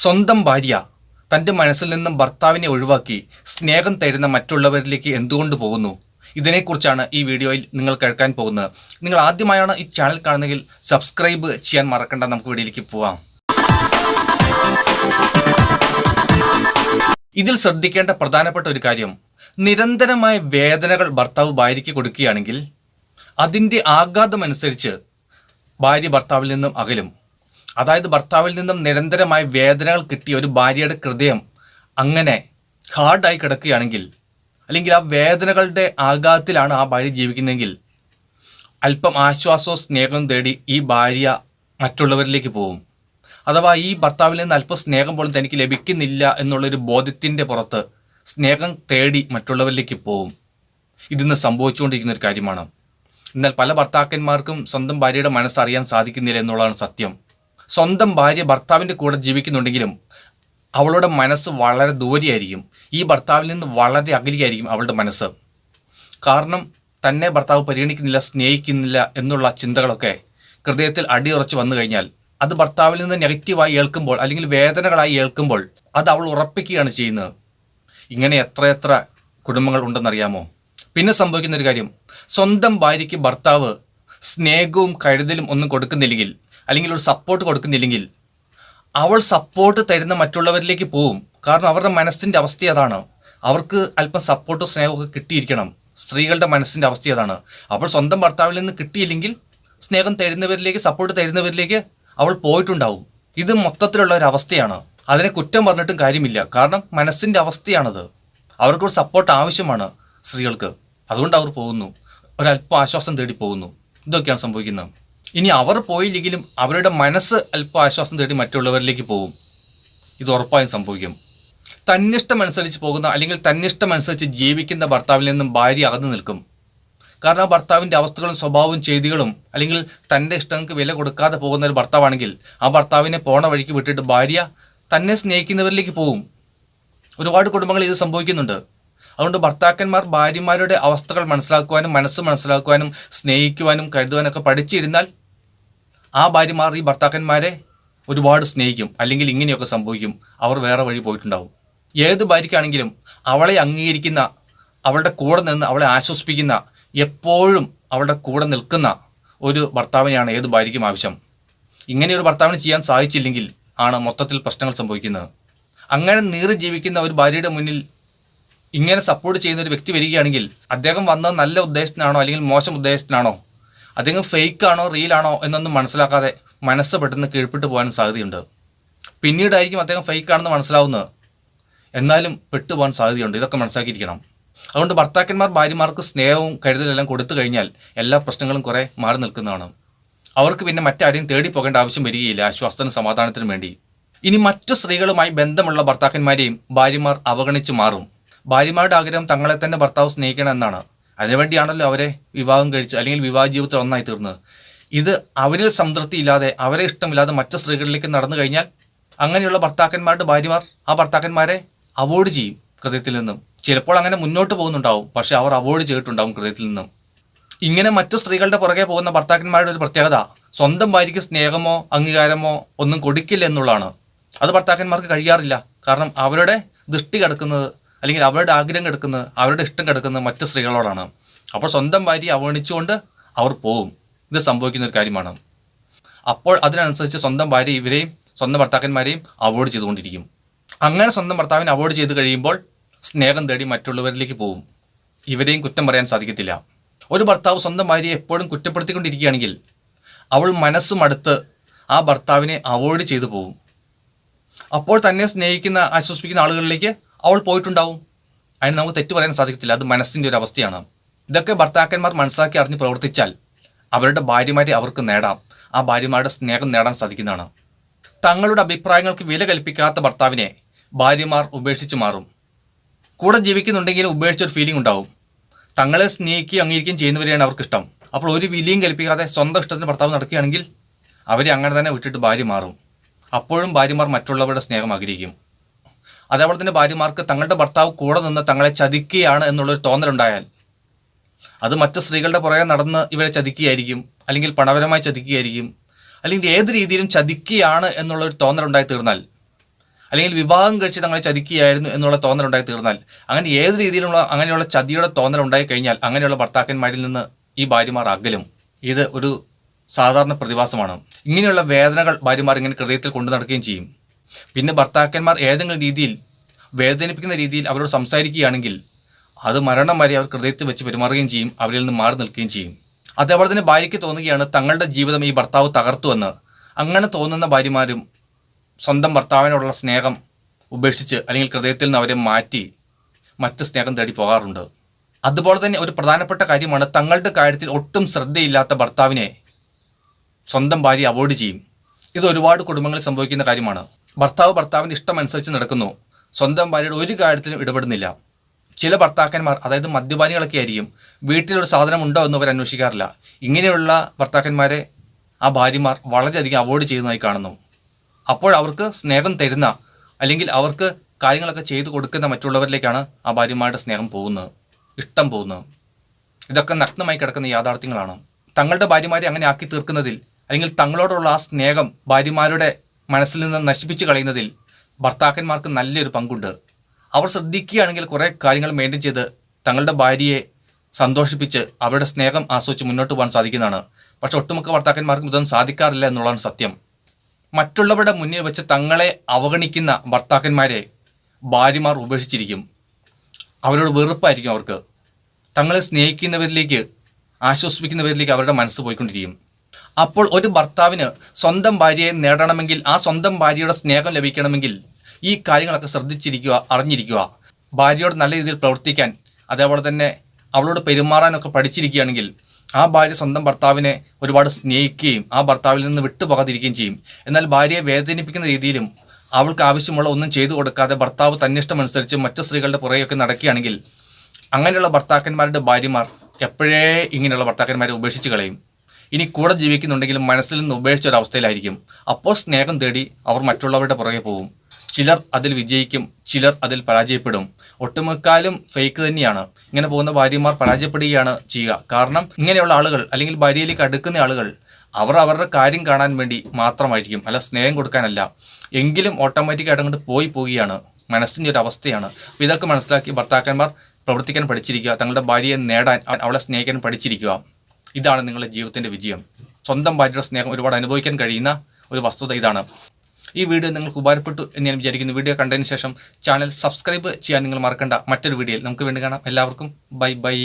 സ്വന്തം ഭാര്യ തന്റെ മനസ്സിൽ നിന്നും ഭർത്താവിനെ ഒഴിവാക്കി സ്നേഹം തേടുന്ന മറ്റുള്ളവരിലേക്ക് എന്തുകൊണ്ട് പോകുന്നു? ഇതിനെക്കുറിച്ചാണ് ഈ വീഡിയോയിൽ നിങ്ങൾ കേൾക്കാൻ പോകുന്നത്. നിങ്ങൾ ആദ്യമായാണ് ഈ ചാനൽ കാണുന്നതെങ്കിൽ സബ്സ്ക്രൈബ് ചെയ്യാൻ മറക്കണ്ട. നമുക്ക് വീഡിയോയിലേക്ക് പോവാം. ഇതിൽ ശ്രദ്ധിക്കേണ്ട പ്രധാനപ്പെട്ട ഒരു കാര്യം നിരന്തരമായ വേദനകൾ ഭർത്താവ് ഭാര്യയ്ക്ക് കൊടുക്കുകയാണെങ്കിൽ അതിന്റെ ആഘാതമനുസരിച്ച് ഭാര്യ ഭർത്താവിൽ നിന്നും അകലും. അതായത് ഭർത്താവിൽ നിന്നും നിരന്തരമായ വേദനകൾ കിട്ടിയ ഒരു ഭാര്യയുടെ ഹൃദയം അങ്ങനെ ഹാർഡായി കിടക്കുകയാണെങ്കിൽ അല്ലെങ്കിൽ ആ വേദനകളുടെ ആഘാതത്തിലാണ് ആ ഭാര്യ ജീവിക്കുന്നതെങ്കിൽ അല്പം ആശ്വാസവും സ്നേഹവും തേടി ഈ ഭാര്യ മറ്റുള്ളവരിലേക്ക് പോകും. അഥവാ ഈ ഭർത്താവിൽ നിന്ന് അല്പം സ്നേഹം പോലും തനിക്ക് ലഭിക്കുന്നില്ല എന്നുള്ളൊരു ബോധ്യത്തിന്റെ പുറത്ത് സ്നേഹം തേടി മറ്റുള്ളവരിലേക്ക് പോവും ഇതിന്ന് സംഭവിച്ചുകൊണ്ടിരിക്കുന്ന ഒരു കാര്യമാണ്. എന്നാൽ പല ഭർത്താക്കന്മാർക്കും സ്വന്തം ഭാര്യയുടെ മനസ്സറിയാൻ സാധിക്കുന്നില്ല എന്നുള്ളതാണ് സത്യം. സ്വന്തം ഭാര്യ ഭർത്താവിന്റെ കൂടെ ജീവിക്കുന്നുണ്ടെങ്കിലും അവളുടെ മനസ്സ് വളരെ ദൂരെയായിരിക്കും. ഈ ഭർത്താവിൽ നിന്ന് വളരെ അകലിയായിരിക്കും അവളുടെ മനസ്സ്. കാരണം തന്നെ ഭർത്താവ് പരിഗണിക്കുന്നില്ല സ്നേഹിക്കുന്നില്ല എന്നുള്ള ചിന്തകളൊക്കെ ഹൃദയത്തിൽ അടിയുറച്ച് വന്നു കഴിഞ്ഞാൽ അത് ഭർത്താവിൽ നിന്ന് നെഗറ്റീവായി ഏൽക്കുമ്പോൾ അല്ലെങ്കിൽ വേദനകളായി ഏൽക്കുമ്പോൾ അത് അവൾ ഉറപ്പിക്കുകയാണ് ചെയ്യുന്നത്. ഇങ്ങനെ എത്രയെത്ര കുടുംബങ്ങൾ ഉണ്ടെന്നറിയാമോ? പിന്നെ സംഭവിക്കുന്ന ഒരു കാര്യം. സ്വന്തം ഭാര്യയ്ക്ക് ഭർത്താവ് സ്നേഹവും കരുതലും ഒന്നും കൊടുക്കുന്നില്ലെങ്കിൽ അല്ലെങ്കിൽ ഒരു സപ്പോർട്ട് കൊടുക്കുന്നില്ലെങ്കിൽ അവൾ സപ്പോർട്ട് തരുന്ന മറ്റുള്ളവരിലേക്ക് പോവും. കാരണം അവരുടെ മനസ്സിന്റെ അവസ്ഥ അതാണ്. അവർക്ക് അല്പം സപ്പോർട്ടും സ്നേഹമൊക്കെ കിട്ടിയിരിക്കണം. സ്ത്രീകളുടെ മനസ്സിന്റെ അവസ്ഥ അതാണ്. അവൾ സ്വന്തം ഭർത്താവിൽ നിന്ന് കിട്ടിയില്ലെങ്കിൽ സ്നേഹം തരുന്നവരിലേക്ക് സപ്പോർട്ട് തരുന്നവരിലേക്ക് അവൾ പോയിട്ടുണ്ടാവും. ഇത് മൊത്തത്തിലുള്ള ഒരു അവസ്ഥയാണ്. അതിനെ കുറ്റം പറഞ്ഞിട്ടും കാര്യമില്ല. കാരണം മനസ്സിന്റെ അവസ്ഥയാണത്. അവർക്കൊരു സപ്പോർട്ട് ആവശ്യമാണ് സ്ത്രീകൾക്ക്. അതുകൊണ്ട് അവർ പോകുന്നു. ഒരല്പം ആശ്വാസം തേടി പോകുന്നു. ഇതൊക്കെയാണ് സംഭവിക്കുന്നത്. ഇനി അവർ പോയില്ലെങ്കിലും അവരുടെ മനസ്സ് അല്പം ആശ്വാസം തേടി മറ്റുള്ളവരിലേക്ക് പോകും. ഇത് ഉറപ്പായും സംഭവിക്കും. തന്നിഷ്ടമനുസരിച്ച് പോകുന്ന അല്ലെങ്കിൽ തന്നിഷ്ടമനുസരിച്ച് ജീവിക്കുന്ന ഭർത്താവിൽ നിന്നും ഭാര്യ അകന്നു നിൽക്കും. കാരണം ആ ഭർത്താവിന്റെ അവസ്ഥകളും സ്വഭാവവും ചെയ്തികളും അല്ലെങ്കിൽ തന്റെ ഇഷ്ടങ്ങൾക്ക് വില കൊടുക്കാതെ പോകുന്ന ഒരു ഭർത്താവാണെങ്കിൽ ആ ഭർത്താവിനെ പോണ വഴിക്ക് വിട്ടിട്ട് ഭാര്യ തന്നെ സ്നേഹിക്കുന്നവരിലേക്ക് പോകും. ഒരുപാട് കുടുംബങ്ങൾ ഇത് സംഭവിക്കുന്നുണ്ട്. അതുകൊണ്ട് ഭർത്താക്കന്മാർ ഭാര്യമാരുടെ അവസ്ഥകൾ മനസ്സിലാക്കുവാനും മനസ്സ് മനസ്സിലാക്കുവാനും സ്നേഹിക്കുവാനും കരുതുവാനൊക്കെ പഠിച്ചിരുന്നാൽ ആ ഭാര്യമാർ ഈ ഭർത്താക്കന്മാരെ ഒരുപാട് സ്നേഹിക്കും. അല്ലെങ്കിൽ ഇങ്ങനെയൊക്കെ സംഭവിക്കും. അവർ വേറെ വഴി പോയിട്ടുണ്ടാവും. ഏത് ഭാര്യയ്ക്കാണെങ്കിലും അവളെ അംഗീകരിക്കുന്ന അവളുടെ കൂടെ നിന്ന് അവളെ ആശ്വസിപ്പിക്കുന്ന എപ്പോഴും അവളുടെ കൂടെ നിൽക്കുന്ന ഒരു ഭർത്താവിനെയാണ് ഏത് ഭാര്യയ്ക്കും ആവശ്യം. ഇങ്ങനെ ഒരു ഭർത്താവിന് ചെയ്യാൻ സാധിച്ചില്ലെങ്കിൽ ആണ് മൊത്തത്തിൽ പ്രശ്നങ്ങൾ സംഭവിക്കുന്നത്. അങ്ങനെ നീറി ജീവിക്കുന്ന ഒരു ഭാര്യയുടെ മുന്നിൽ ഇങ്ങനെ സപ്പോർട്ട് ചെയ്യുന്ന ഒരു വ്യക്തി വരികയാണെങ്കിൽ അദ്ദേഹം വന്നത് നല്ല ഉദ്ദേശത്തിനാണോ അല്ലെങ്കിൽ മോശം ഉദ്ദേശത്തിനാണോ? അദ്ദേഹം ഫേക്ക് ആണോ റിയൽ ആണോ എന്നൊന്നും മനസ്സിലാക്കാതെ മനസ്സ് പെട്ടെന്ന് കീഴ്പ്പെട്ട് പോകാൻ സാധ്യതയുണ്ട്. പിന്നീടായിരിക്കും അദ്ദേഹം ഫേക്ക് ആണെന്ന് മനസ്സിലാവുന്നത്. എന്നാലും പെട്ടുപോകാൻ സാധ്യതയുണ്ട്. ഇതൊക്കെ മനസ്സിലാക്കിയിരിക്കണം. അതുകൊണ്ട് ഭർത്താക്കന്മാർ ഭാര്യമാർക്ക് സ്നേഹവും കരുതലെല്ലാം കൊടുത്തു കഴിഞ്ഞാൽ എല്ലാ പ്രശ്നങ്ങളും കുറേ മാറി നിൽക്കുന്നതാണ്. അവർക്ക് പിന്നെ മറ്റാരെയും തേടി പോകേണ്ട ആവശ്യം വരികയില്ല. ആശ്വാസത്തിനും സമാധാനത്തിനും വേണ്ടി. ഇനി മറ്റു സ്ത്രീകളുമായി ബന്ധമുള്ള ഭർത്താക്കന്മാരെയും ഭാര്യമാർ അവഗണിച്ച് മാറും. ഭാര്യമാരുടെ ആഗ്രഹം തങ്ങളെ തന്നെ ഭർത്താവ് സ്നേഹിക്കണം എന്നാണ്. അതിനുവേണ്ടിയാണല്ലോ അവരെ വിവാഹം കഴിച്ച് അല്ലെങ്കിൽ വിവാഹ ജീവിതത്തിൽ ഒന്നായി തീർന്നത്. ഇത് അവരിൽ സംതൃപ്തി ഇല്ലാതെ അവരെ ഇഷ്ടമില്ലാതെ മറ്റു സ്ത്രീകളിലേക്ക് നടന്നു കഴിഞ്ഞാൽ അങ്ങനെയുള്ള ഭർത്താക്കന്മാരുടെ ഭാര്യമാർ ആ ഭർത്താക്കന്മാരെ അവോയ്ഡ് ചെയ്യും ഹൃദയത്തിൽ നിന്നും. ചിലപ്പോൾ അങ്ങനെ മുന്നോട്ട് പോകുന്നുണ്ടാവും പക്ഷെ അവർ അവോയ്ഡ് ചെയ്തിട്ടുണ്ടാവും ഹൃദയത്തിൽ നിന്നും. ഇങ്ങനെ മറ്റു സ്ത്രീകളുടെ പുറകെ പോകുന്ന ഭർത്താക്കന്മാരുടെ ഒരു പ്രത്യേകത സ്വന്തം ഭാര്യയ്ക്ക് സ്നേഹമോ അംഗീകാരമോ ഒന്നും കൊടുക്കില്ല എന്നുള്ളതാണ്. അത് ഭർത്താക്കന്മാർക്ക് കഴിയാറില്ല. കാരണം അവരുടെ ദൃഷ്ടി കിടക്കുന്നത് അല്ലെങ്കിൽ അവരുടെ ആഗ്രഹം കിടക്കുന്നത് അവരുടെ ഇഷ്ടം കിടക്കുന്നത് മറ്റ് സ്ത്രീകളോടാണ്. അപ്പോൾ സ്വന്തം ഭാര്യയെ അവഗണിച്ചുകൊണ്ട് അവർ പോവും. ഇത് സംഭവിക്കുന്ന ഒരു കാര്യമാണ്. അപ്പോൾ അതിനനുസരിച്ച് സ്വന്തം ഭാര്യ ഇവരെയും സ്വന്തം ഭർത്താക്കന്മാരെയും അവോയ്ഡ് ചെയ്തുകൊണ്ടിരിക്കും. അങ്ങനെ സ്വന്തം ഭർത്താവിനെ അവോയ്ഡ് ചെയ്ത് കഴിയുമ്പോൾ സ്നേഹം തേടി മറ്റുള്ളവരിലേക്ക് പോകും ഇവരെയും കുറ്റം പറയാൻ സാധിക്കത്തില്ല. ഒരു ഭർത്താവ് സ്വന്തം ഭാര്യയെ എപ്പോഴും കുറ്റപ്പെടുത്തിക്കൊണ്ടിരിക്കുകയാണെങ്കിൽ അവൾ മനസ്സും അടുത്ത് ആ ഭർത്താവിനെ അവോയ്ഡ് ചെയ്തു പോകും അപ്പോൾ തന്നെ സ്നേഹിക്കുന്ന ആശ്വസിപ്പിക്കുന്ന ആളുകളിലേക്ക് അവൾ പോയിട്ടുണ്ടാവും? അതിന് നമുക്ക് തെറ്റ് പറയാൻ സാധിക്കത്തില്ല. അത് മനസ്സിന്റെ ഒരു അവസ്ഥയാണ്. ഇതൊക്കെ ഭർത്താക്കന്മാർ മനസ്സാക്കി അറിഞ്ഞ് പ്രവർത്തിച്ചാൽ അവരുടെ ഭാര്യമാരെ അവർക്ക് നേടാം. ആ ഭാര്യമാരുടെ സ്നേഹം നേടാൻ സാധിക്കുന്നതാണ്. തങ്ങളുടെ അഭിപ്രായങ്ങൾക്ക് വില കൽപ്പിക്കാത്ത ഭർത്താവിനെ ഭാര്യമാർ ഉപേക്ഷിച്ച് മാറും. കൂടെ ജീവിക്കുന്നുണ്ടെങ്കിലും ഉപേക്ഷിച്ചൊരു ഫീലിംഗ് ഉണ്ടാവും. തങ്ങളെ സ്നേഹിക്കുകയും അംഗീകരിക്കുകയും ചെയ്യുന്നവരെയാണ് അവർക്ക് ഇഷ്ടം. അപ്പോൾ ഒരു വിലയും കൽപ്പിക്കാതെ സ്വന്തം ഇഷ്ടത്തിന് ഭർത്താവ് നടക്കുകയാണെങ്കിൽ അവരെ അങ്ങനെ തന്നെ വിട്ടിട്ട് ഭാര്യ മാറും. അപ്പോഴും ഭാര്യമാർ മറ്റുള്ളവരുടെ സ്നേഹം ആഗ്രഹിക്കും. അതേപോലെ തന്നെ ഭാര്യമാർക്ക് തങ്ങളുടെ ഭർത്താവ് കൂടെ നിന്ന് തങ്ങളെ ചതിക്കുകയാണ് എന്നുള്ളൊരു തോന്നലുണ്ടായാൽ അത് മറ്റു സ്ത്രീകളുടെ പുറകെ നടന്ന് ഇവരെ ചതിക്കുകയായിരിക്കും അല്ലെങ്കിൽ പണപരമായി ചതിക്കുകയായിരിക്കും അല്ലെങ്കിൽ ഏത് രീതിയിലും ചതിക്കുകയാണ് എന്നുള്ളൊരു തോന്നലുണ്ടായി തീർന്നാൽ അല്ലെങ്കിൽ വിവാഹം കഴിച്ച് തങ്ങളെ ചതിക്കുകയായിരുന്നു എന്നുള്ള തോന്നലുണ്ടായി തീർന്നാൽ അങ്ങനെ ഏത് രീതിയിലുള്ള അങ്ങനെയുള്ള ചതിയുടെ തോന്നലുണ്ടായി കഴിഞ്ഞാൽ അങ്ങനെയുള്ള ഭർത്താക്കന്മാരിൽ നിന്ന് ഈ ഭാര്യമാർ അകലും. ഇത് ഒരു സാധാരണ പ്രതിഭാസമാണ്. ഇങ്ങനെയുള്ള വേദനകൾ ഭാര്യമാർ ഇങ്ങനെ ഹൃദയത്തിൽ കൊണ്ടു നടക്കുകയും ചെയ്യും. പിന്നെ ഭർത്താക്കന്മാർ ഏതെങ്കിലും രീതിയിൽ വേദനിപ്പിക്കുന്ന രീതിയിൽ അവരോട് സംസാരിക്കുകയാണെങ്കിൽ അത് മരണം വരെ അവർ ഹൃദയത്തിൽ വെച്ച് പെരുമാറുകയും ചെയ്യും അവരിൽ നിന്ന് മാറി നിൽക്കുകയും ചെയ്യും. അതേപോലെ തന്നെ ഭാര്യയ്ക്ക് തോന്നുകയാണ് തങ്ങളുടെ ജീവിതം ഈ ഭർത്താവ് തകർത്തുവെന്ന്. അങ്ങനെ തോന്നുന്ന ഭാര്യമാരും സ്വന്തം ഭർത്താവിനോടുള്ള സ്നേഹം ഉപേക്ഷിച്ച് അല്ലെങ്കിൽ ഹൃദയത്തിൽ നിന്ന് അവരെ മാറ്റി മറ്റ് സ്നേഹം തേടി പോകാറുണ്ട്. അതുപോലെ തന്നെ ഒരു പ്രധാനപ്പെട്ട കാര്യമാണ് തങ്ങളുടെ കാര്യത്തിൽ ഒട്ടും ശ്രദ്ധയില്ലാത്ത ഭർത്താവിനെ സ്വന്തം ഭാര്യ അവോയ്ഡ് ചെയ്യും. ഇത് ഒരുപാട് കുടുംബങ്ങളിൽ സംഭവിക്കുന്ന കാര്യമാണ്. ഭർത്താവ് ഭർത്താവിന്റെ ഇഷ്ടമനുസരിച്ച് നടക്കുന്നു. സ്വന്തം ഭാര്യയുടെ ഒരു കാര്യത്തിലും ഇടപെടുന്നില്ല. ചില ഭർത്താക്കന്മാർ അതായത് മദ്യപാനികളൊക്കെ ആയിരിക്കും വീട്ടിലൊരു സാധനം ഉണ്ടോ എന്ന് അവർ അന്വേഷിക്കാറില്ല. ഇങ്ങനെയുള്ള ഭർത്താക്കന്മാരെ ആ ഭാര്യമാർ വളരെയധികം അവോയ്ഡ് ചെയ്യുന്നതായി കാണുന്നു. അപ്പോൾ അവർക്ക് സ്നേഹം തരുന്ന അല്ലെങ്കിൽ അവർക്ക് കാര്യങ്ങളൊക്കെ ചെയ്തു കൊടുക്കുന്ന മറ്റുള്ളവരിലേക്കാണ് ആ ഭാര്യമാരുടെ സ്നേഹം പോകുന്നത് ഇഷ്ടം പോകുന്നത്. ഇതൊക്കെ നഗ്നമായി കിടക്കുന്ന യാഥാർത്ഥ്യങ്ങളാണ്. തങ്ങളുടെ ഭാര്യമാരെ അങ്ങനെ ആക്കി തീർക്കുന്നതിൽ അല്ലെങ്കിൽ തങ്ങളോടുള്ള ആ സ്നേഹം ഭാര്യമാരുടെ മനസ്സിൽ നിന്ന് നശിപ്പിച്ച് കളയുന്നതിൽ ഭർത്താക്കന്മാർക്ക് നല്ലൊരു പങ്കുണ്ട്. അവർ ശ്രദ്ധിക്കുകയാണെങ്കിൽ കുറേ കാര്യങ്ങൾ മെയിന്റെയിൻ ചെയ്ത് തങ്ങളുടെ ഭാര്യയെ സന്തോഷിപ്പിച്ച് അവരുടെ സ്നേഹം ആസ്വദിച്ച് മുന്നോട്ട് പോകാൻ സാധിക്കുന്നതാണ്. പക്ഷെ ഒട്ടുമുക്ക ഭർത്താക്കന്മാർക്കും ഇതൊന്നും സാധിക്കാറില്ല എന്നുള്ളതാണ് സത്യം. മറ്റുള്ളവരുടെ മുന്നിൽ വെച്ച് തങ്ങളെ അവഗണിക്കുന്ന ഭർത്താക്കന്മാരെ ഭാര്യമാർ ഉപേക്ഷിച്ചിരിക്കും. അവരോട് വെറുപ്പായിരിക്കും അവർക്ക്. തങ്ങളെ സ്നേഹിക്കുന്നവരിലേക്ക് ആശ്വസിപ്പിക്കുന്നവരിലേക്ക് അവരുടെ മനസ്സ് പോയിക്കൊണ്ടിരിക്കും. അപ്പോൾ ഒരു ഭർത്താവിന് സ്വന്തം ഭാര്യയെ നേടണമെങ്കിൽ ആ സ്വന്തം ഭാര്യയുടെ സ്നേഹം ലഭിക്കണമെങ്കിൽ ഈ കാര്യങ്ങളൊക്കെ ശ്രദ്ധിച്ചിരിക്കുക അറിഞ്ഞിരിക്കുക. ഭാര്യയോട് നല്ല രീതിയിൽ പ്രവർത്തിക്കാൻ അതേപോലെ തന്നെ അവളോട് പെരുമാറാനൊക്കെ പഠിച്ചിരിക്കുകയാണെങ്കിൽ ആ ഭാര്യ സ്വന്തം ഭർത്താവിനെ ഒരുപാട് സ്നേഹിക്കുകയും ആ ഭർത്താവിൽ നിന്ന് വിട്ടുപോകാതിരിക്കുകയും ചെയ്യും. എന്നാൽ ഭാര്യയെ വേദനിപ്പിക്കുന്ന രീതിയിലും അവൾക്ക് ആവശ്യമുള്ള ഒന്നും ചെയ്തു കൊടുക്കാതെ ഭർത്താവ് തന്നിഷ്ടമനുസരിച്ച് മറ്റു സ്ത്രീകളുടെ പുറകെയൊക്കെ നടക്കുകയാണെങ്കിൽ അങ്ങനെയുള്ള ഭർത്താക്കന്മാരുടെ ഭാര്യമാർ എപ്പോഴേ ഇങ്ങനെയുള്ള ഭർത്താക്കന്മാരെ ഉപേക്ഷിച്ച് കളയും. ഇനി കൂടെ ജീവിക്കുന്നുണ്ടെങ്കിലും മനസ്സിൽ നിന്ന് ഉപേക്ഷിച്ച ഒരു അവസ്ഥയിലായിരിക്കും. അപ്പോൾ സ്നേഹം തേടി അവർ മറ്റുള്ളവരുടെ പുറകെ പോകും. ചിലർ അതിൽ വിജയിക്കും ചിലർ അതിൽ പരാജയപ്പെടും. ഒട്ടുമുക്കാലും ഫേക്ക് തന്നെയാണ്. ഇങ്ങനെ പോകുന്ന ഭാര്യമാർ പരാജയപ്പെടുകയാണ് ചെയ്യുക. കാരണം ഇങ്ങനെയുള്ള ആളുകൾ അല്ലെങ്കിൽ ഭാര്യയിലേക്ക് അടുക്കുന്ന ആളുകൾ അവർ അവരുടെ കാര്യം കാണാൻ വേണ്ടി മാത്രമായിരിക്കും. അല്ല സ്നേഹം കൊടുക്കാനല്ല. എങ്കിലും ഓട്ടോമാറ്റിക്കായിട്ട് അങ്ങോട്ട് പോയി പോവുകയാണ്. മനസ്സിന്റെ ഒരു അവസ്ഥയാണ്. അപ്പോൾ ഇതൊക്കെ മനസ്സിലാക്കി ഭർത്താക്കന്മാർ പ്രവർത്തിക്കാൻ പഠിച്ചിരിക്കുക. തങ്ങളുടെ ഭാര്യയെ നേടാൻ അവളെ സ്നേഹിക്കാൻ പഠിച്ചിരിക്കുക. ഇതാണ് നിങ്ങളുടെ ജീവിതത്തിന്റെ വിജയം. സ്വന്തം ഭാര്യയുടെ സ്നേഹം ഒരുപാട് അനുഭവിക്കാൻ കഴിയുന്ന ഒരു വസ്തുത ഇതാണ്. ഈ വീഡിയോ നിങ്ങൾക്ക് ഉപകാരപ്പെട്ടു എന്ന് ഞാൻ വിചാരിക്കുന്നു. വീഡിയോ കണ്ടതിന് ശേഷം ചാനൽ സബ്സ്ക്രൈബ് ചെയ്യാൻ നിങ്ങൾ മറക്കണ്ട. മറ്റൊരു വീഡിയോയിൽ നമുക്ക് വേണ്ടി കാണാം. എല്ലാവർക്കും ബൈ ബൈ.